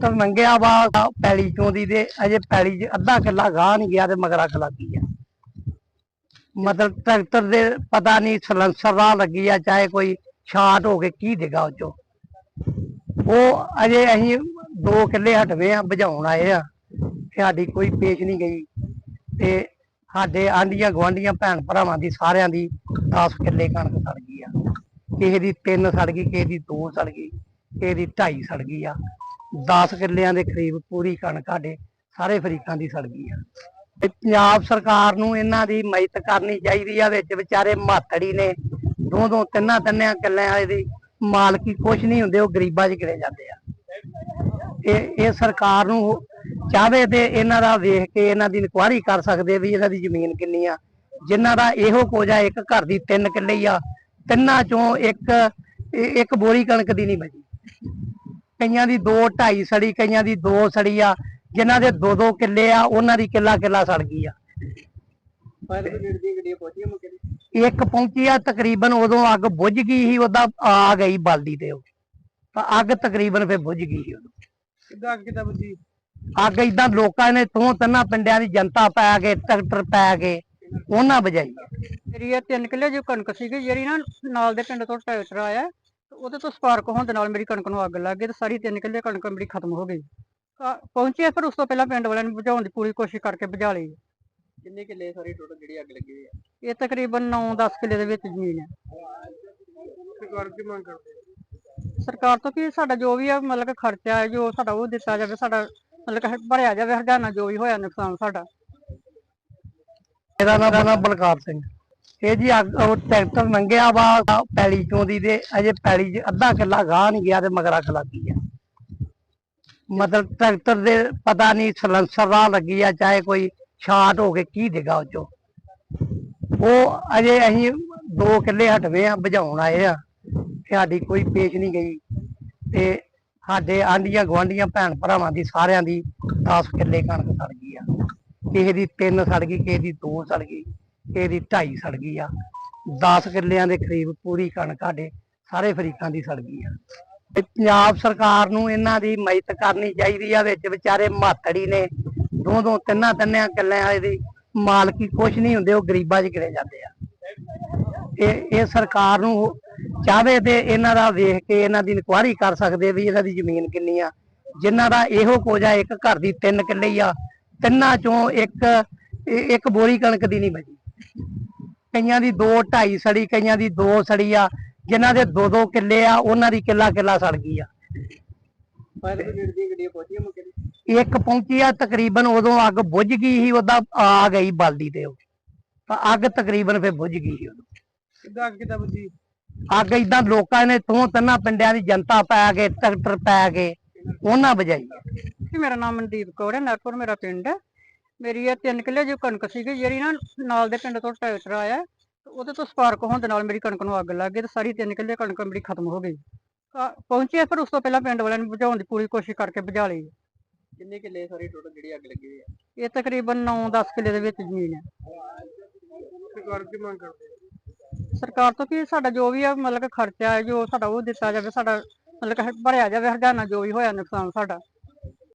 Tractor ਲੰਘਿਆ ਵਾ ਪੈਲੀ ਚੋਂ ਦੀ ਤੇ ਅਜੇ ਪੈਲੀ 'ਚ ਅੱਧਾ ਕਿੱਲਾ ਗਾਹ ਨਹੀਂ ਗਿਆ ਤੇ ਮਗਰਾ ਖਲਾਕੀ ਆ। ਮਤਲਬ ਟਰੈਕਟਰ ਦੇ ਪਤਾ ਨਹੀਂ ਸਲੈਂਸਰ ਰਾਹ ਲੱਗੀ ਆ, ਚਾਹੇ ਕੋਈ ਸ਼ਾਰਟ ਹੋ ਕੇ ਕੀ ਦੇਗਾ ਉਹ ਚੋਂ ਉਹ ਅਜੇ ਅਸੀਂ ਦੋ ਕਿੱਲੇ ਹਟਵੇਂ ਆ ਬੁਝਾਉਣ ਆਏ ਆ। ਸਾਡੀ ਕੋਈ ਪੇਸ਼ ਨਹੀਂ ਗਈ। ਤੇ ਸਾਡੇ ਆਂਡੀਆਂ ਗਵਾਂਡੀਆਂ ਭੈਣ ਭਰਾਵਾਂ ਦੀ ਸਾਰਿਆਂ ਦੀ 10 ਕਿੱਲੇ ਕਣਕ ਸੜ ਗਈ ਆ। ਕਿਸੇ ਦੀ 3 ਸੜ ਗਈ, ਕਿਸੇ ਦੀ 2 ਸੜ ਗਈ, ਕਿਸੇ ਦੀ 2.5 ਸੜ ਗਈ ਆ। 10 ਕਿੱਲਿਆਂ ਦੇ ਕਰੀਬ ਪੂਰੀ ਕਣਕ ਸਾਡੇ ਸਾਰੇ ਫਰੀਕਾਂ ਦੀ ਸੜ ਗਈ ਆ। ਤੇ ਪੰਜਾਬ ਸਰਕਾਰ ਨੂੰ ਇਹਨਾਂ ਦੀ ਮਦਦ ਕਰਨੀ ਚਾਹੀਦੀ ਆ, ਵਿੱਚ ਵਿਚਾਰੇ ਮਾਤੜੀ ਨੇ ਦੋ ਦੋ ਤਿੰਨਾਂ ਤਿੰਨਾਂ ਕਿੱਲਿਆਂ ਵਾਲੇ ਦੀ ਮਾਲਕੀ ਕੁਛ ਨਹੀਂ ਹੁੰਦੇ, ਉਹ ਗਰੀਬਾਂ 'ਚ ਗਿਣੇ ਜਾਂਦੇ ਆ। ਇਹ ਇਹ ਸਰਕਾਰ ਨੂੰ ਚਾਹਵੇ ਤੇ ਇਹਨਾਂ ਦਾ ਵੇਖ ਕੇ ਇਹਨਾਂ ਦੀ ਇਨਕੁਆਇਰੀ ਕਰ ਸਕਦੇ ਵੀ ਇਹਨਾਂ ਦੀ ਜ਼ਮੀਨ ਕਿੰਨੀ ਆ। ਜਿਨ੍ਹਾਂ ਦਾ ਇਹੋ ਕੁਝ ਆ, ਇੱਕ ਘਰ ਦੀ ਤਿੰਨ ਕਿੱਲੇ ਆ, ਤਿੰਨਾਂ ਚੋਂ ਇੱਕ ਇੱਕ ਬੋਰੀ ਕਣਕ ਦੀ ਨਹੀਂ ਬਚੀ। ਕਈਆਂ ਦੀ 2 2.5 ਸੜੀ ਕਈਆਂ ਦੀ 2 ਸੜੀ ਆ। ਜਿਨ੍ਹਾਂ ਦੇ 2 2 ਕਿੱਲੇ ਆ ਉਹਨਾਂ ਦੀ ਕਿੱਲਾ ਕਿੱਲਾ ਸੜ ਗਈ ਆ। ਫਾਇਰ ਬ੍ਰਿਗੇਡ ਦੀਆਂ ਗੱਡੀਆਂ ਪਹੁੰਚੀਆਂ ਮੌਕੇ ਤੇ? ਇੱਕ ਪਹੁੰਚੀ ਆ ਤਕਰੀਬਨ ਉਦੋਂ ਅੱਗ ਬੁਝ ਗਈ ਸੀ ਉਹਦਾ ਆ ਗਈ ਬਲਦੀ ਤੇ ਉਹ। ਤਾਂ ਅੱਗ ਤਕਰੀਬਨ ਫਿਰ ਬੁਝ ਗਈ ਸੀ ਉਦੋਂ। ਕਿੱਦਾਂ ਅੱਗ ਕਿੱਦਾਂ ਬੁੱਝੀ? ਅੱਗ ਇਦਾਂ ਲੋਕਾਂ ਨੇ ਤੋਂ ਤਿੰਨਾਂ ਪਿੰਡਾਂ ਦੀ ਜਨਤਾ ਪੈ ਕੇ ਟਰੈਕਟਰ ਪੈ ਕੇ ਉਹਨਾਂ ਵਜਾਈ ਮੇਰੀ ਇਹ ਤਿੰਨ ਕਿੱਲੇ ਜੋ ਕਣਕ ਸੀਗੀ ਜਿਹੜੀ ਨਾ ਨਾਲ ਦੇ ਪਿੰਡ ਤੋਂ ਟਰੈਕਟਰ ਆਇਆ ਉਹਦੇ ਤੋਂ ਸਪਾਰਕ ਹੋਣ ਦੇ ਨਾਲ ਮੇਰੀ ਕਣਕ ਨੂੰ ਅੱਗ ਲੱਗ ਗਈ ਤੇ ਸਾਰੀ ਤਿੰਨ ਕਿੱਲੇ ਕਣਕ ਮੇਰੀ ਖਤਮ ਹੋ ਗਈ। ਪਹੁੰਚੇ ਫਿਰ ਉਸ ਤੋਂ ਪਹਿਲਾਂ ਪਿੰਡ ਵਾਲਿਆਂ ਨੇ ਬੁਝਾਉਣ ਦੀ ਪੂਰੀ ਕੋਸ਼ਿਸ਼ ਕਰਕੇ ਬੁਝਾ ਲਈ। ਕਿੰਨੇ ਕਿੱਲੇ ਸਾਰੀ ਟੋਟਲ ਜਿਹੜੀ ਅੱਗ ਲੱਗੀ ਹੈ ਇਹ ਤਕਰੀਬਨ 9-10 ਕਿੱਲੇ ਦੇ ਵਿੱਚ ਜ਼ਮੀਨ ਹੈ ਸਰਕਾਰ ਕੀ ਮੰਗ ਕਰਦੇ ਸਰਕਾਰ ਤੋਂ ਕੀ ਸਾਡਾ ਜੋ ਵੀ ਹੈ ਮਤਲਬ ਕਿ ਖਰਚਾ ਹੈ ਜੋ ਸਾਡਾ ਉਹ ਦਿੱਤਾ ਜਾਵੇ ਸਾਡਾ ਮਤਲਬ ਕਿ ਭਰਿਆ ਜਾਵੇ ਹਰਜਾਨਾ ਜੋ ਵੀ ਹੋਇਆ ਨੁਕਸਾਨ ਸਾਡਾ। ਇਹਦਾ ਨਾਮ ਬਲਕਾਰ ਸਿੰਘ। ਇਹ ਜੀ ਅੱਗ, ਉਹ ਟਰੈਕਟਰ ਲੰਘਿਆ ਵਾ ਪੈਲੀ ਚੋਂ ਦੀ ਤੇ ਅਜੇ ਪੈਲੀ 'ਚ ਅੱਧਾ ਕਿੱਲਾ ਗਾਹ ਨਹੀਂ ਗਿਆ ਤੇ ਮਗਰਾ ਖਲਾਕੀ ਆ। ਮਤਲਬ ਟਰੈਕਟਰ ਦੇ ਪਤਾ ਨਹੀਂ ਸਲੰਸਰ ਰਾਹ ਲੱਗੀ ਆ, ਚਾਹੇ ਕੋਈ ਸ਼ਾਰਟ ਹੋ ਕੇ ਕੀ ਦੇਗਾ ਉਹ ਚੋਂ ਉਹ ਅਜੇ ਅਸੀਂ ਦੋ ਕਿੱਲੇ ਹਟਵੇ ਆ ਬੁਝਾਉਣ ਆਏ ਆ ਸਾਡੀ ਕੋਈ ਪੇਸ਼ ਨਹੀਂ ਗਈ। ਤੇ ਸਾਡੇ ਆਂਡੀਆਂ ਗਵਾਂਡੀਆਂ ਭੈਣ ਭਰਾਵਾਂ ਦੀ ਸਾਰਿਆਂ ਦੀ 10 ਕਿੱਲੇ ਕਣਕ ਸੜ ਗਈ ਆ। ਕਿਸੇ ਦੀ 3 ਸੜ ਗਈ, ਕਿਸੇ ਦੀ 2 ਸੜ ਗਈ। ਕਿਸੇ ਦੀ 2.5 ਸੜ ਗਈ ਆ। 10 ਕਿੱਲਿਆਂ ਦੇ ਕਰੀਬ ਪੂਰੀ ਕਣਕ ਸਾਡੇ ਸਾਰੇ ਫਰੀਕਾਂ ਦੀ ਸੜ ਗਈ ਆ। ਤੇ ਪੰਜਾਬ ਸਰਕਾਰ ਨੂੰ ਇਹਨਾਂ ਦੀ ਮਦਦ ਕਰਨੀ ਚਾਹੀਦੀ ਆ, ਵਿੱਚ ਵਿਚਾਰੇ ਮਾਤੜੀ ਨੇ। ਦੋ ਦੋ ਤਿੰਨਾਂ ਤਿੰਨਿਆਂ ਕਿੱਲਿਆਂ ਵਾਲੇ ਦੀ ਮਾਲਕੀ ਕੁਛ ਨਹੀਂ ਹੁੰਦੇ, ਉਹ ਗਰੀਬਾਂ 'ਚ ਗਿਣੇ ਜਾਂਦੇ ਆ। ਇਹ ਇਹ ਸਰਕਾਰ ਨੂੰ ਚਾਹਵੇ ਤੇ ਇਹਨਾਂ ਦਾ ਵੇਖ ਕੇ ਇਹਨਾਂ ਦੀ ਇਨਕੁਆਇਰੀ ਕਰ ਸਕਦੇ ਵੀ ਇਹਨਾਂ ਦੀ ਜ਼ਮੀਨ ਕਿੰਨੀ ਆ। ਜਿਨ੍ਹਾਂ ਦਾ ਇਹੋ ਕੁਝ ਆ, ਇੱਕ ਘਰ ਦੀ ਤਿੰਨ ਕਿੱਲੇ ਆ। ਤਿੰਨਾਂ ਚੋਂ ਇੱਕ ਇੱਕ ਬੋਰੀ ਕਣਕ ਦੀ ਨਹੀਂ ਬਚੀ। ਕਈਆਂ ਦੀ 2 2.5 ਸੜੀ ਕਈਆਂ ਦੀ 2 ਸੜੀ ਆ। ਜਿਨ੍ਹਾਂ ਦੇ 2 2 ਕਿੱਲੇ ਆ ਉਹਨਾਂ ਦੀ ਕਿੱਲਾ ਕਿੱਲਾ ਸੜ ਗਈ ਆ। ਫਾਇਰ ਬ੍ਰਿਗੇਡ ਮੌਕੇ ਇੱਕ ਪਹੁੰਚੀ ਆ ਤਕਰੀਬਨ ਉਦੋਂ ਅੱਗ ਬੁਝ ਗਈ ਸੀ ਉਹਦਾ ਆ ਗਈ ਬਲਦੀ ਤੇ ਉਹ। ਅੱਗ ਤਕਰੀਬਨ ਫਿਰ ਬੁਝ ਗਈ ਸੀ ਉਦੋਂ। ਕਿੱਦਾਂ ਅੱਗ ਕਿੱਦਾਂ ਬੁੱਝੀ? ਅੱਗ ਇਦਾਂ ਲੋਕਾਂ ਨੇ ਤੋਂ ਤਿੰਨਾਂ ਪਿੰਡਾਂ ਦੀ ਜਨਤਾ ਪੈ ਕੇ ਟਰੈਕਟਰ ਪੈ ਕੇ ਉਹਨਾਂ ਵਜਾਈ ਜੀ ਮੇਰਾ ਨਾਮ ਮਨਦੀਪ ਕੌਰ ਹੈ ਨਰਪੁਰ ਮੇਰਾ ਪਿੰਡ। ਹੈ ਮੇਰੀ ਇਹ ਤਿੰਨ ਕਿੱਲੇ ਜੋ ਕਣਕ ਸੀਗੀ ਜਿਹੜੀ ਨਾ ਨਾਲ ਦੇ ਪਿੰਡ ਤੋਂ ਟਰੈਕਟਰ ਆਇਆ ਤੇ ਉਹਦੇ ਤੋਂ ਸਪਾਰਕ ਹੋਣ ਦੇ ਨਾਲ ਮੇਰੀ ਕਣਕ ਨੂੰ ਅੱਗ ਲੱਗ ਗਈ ਤੇ ਸਾਰੀ ਤਿੰਨ ਕਿੱਲੇ ਕਣਕ ਮੇਰੀ ਖਤਮ ਹੋ ਗਈ। ਪਹੁੰਚੇ ਫਿਰ ਉਸ ਤੋਂ ਪਹਿਲਾਂ ਪਿੰਡ ਵਾਲਿਆਂ ਨੇ ਬੁਝਾਉਣ ਦੀ ਪੂਰੀ ਕੋਸ਼ਿਸ਼ ਕਰਕੇ ਬੁਝਾ ਲਈ। ਕਿੰਨੇ ਕਿੱਲੇ ਸਾਰੀ ਟੋਟਲ ਜਿਹੜੀ ਅੱਗ ਲੱਗੀ ਹੈ ਇਹ ਤਕਰੀਬਨ 9-10 ਕਿੱਲੇ ਦੇ ਵਿੱਚ ਜ਼ਮੀਨ ਹੈ ਸਰਕਾਰ ਕੀ ਮੰਗ ਕਰਦੇ ਸਰਕਾਰ ਤੋਂ ਕੀ ਸਾਡਾ ਜੋ ਵੀ ਹੈ ਮਤਲਬ ਕਿ ਖਰਚਾ ਹੈ ਜੋ ਸਾਡਾ ਉਹ ਦਿੱਤਾ ਜਾਵੇ ਸਾਡਾ ਮਤਲਬ ਕਿ ਭਰਿਆ ਜਾਵੇ ਹਰਜਾਨਾ ਜੋ ਵੀ ਹੋਇਆ ਨੁਕਸਾਨ ਸਾਡਾ।